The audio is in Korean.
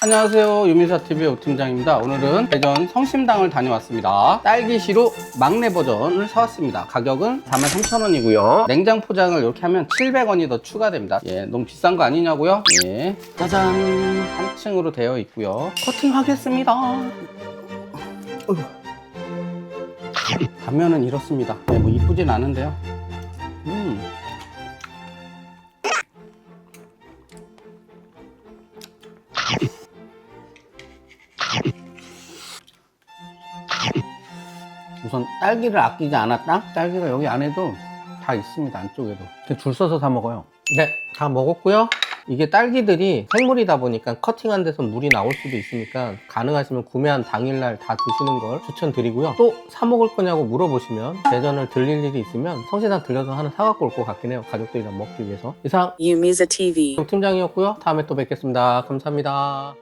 안녕하세요. 유미사TV의 오팀장입니다. 오늘은 대전 성심당을 다녀왔습니다. 딸기시루 막내 버전을 사왔습니다. 가격은 43,000원이고요. 냉장 포장을 이렇게 하면 700원이 더 추가됩니다. 예, 너무 비싼 거 아니냐고요? 예, 짜잔. 3층으로 되어 있고요. 커팅하겠습니다. 단면은 이렇습니다. 네, 뭐 이쁘진 않은데요. 음. 우선 딸기를 아끼지 않았다? 딸기가 여기 안에도 다 있습니다 안쪽에도. 근데 줄 서서 사 먹어요. 네. 다 먹었고요. 이게 딸기들이 생물이다 보니까 커팅한 데서 물이 나올 수도 있으니까 가능하시면 구매한 당일날 다 드시는 걸 추천드리고요. 또 사 먹을 거냐고 물어보시면 대전을 들릴 일이 있으면 성시당 들려서 하나 사갖고 올 것 같긴 해요 가족들이랑 먹기 위해서. 이상 Yumiza TV. 팀장이었고요. 다음에 또 뵙겠습니다. 감사합니다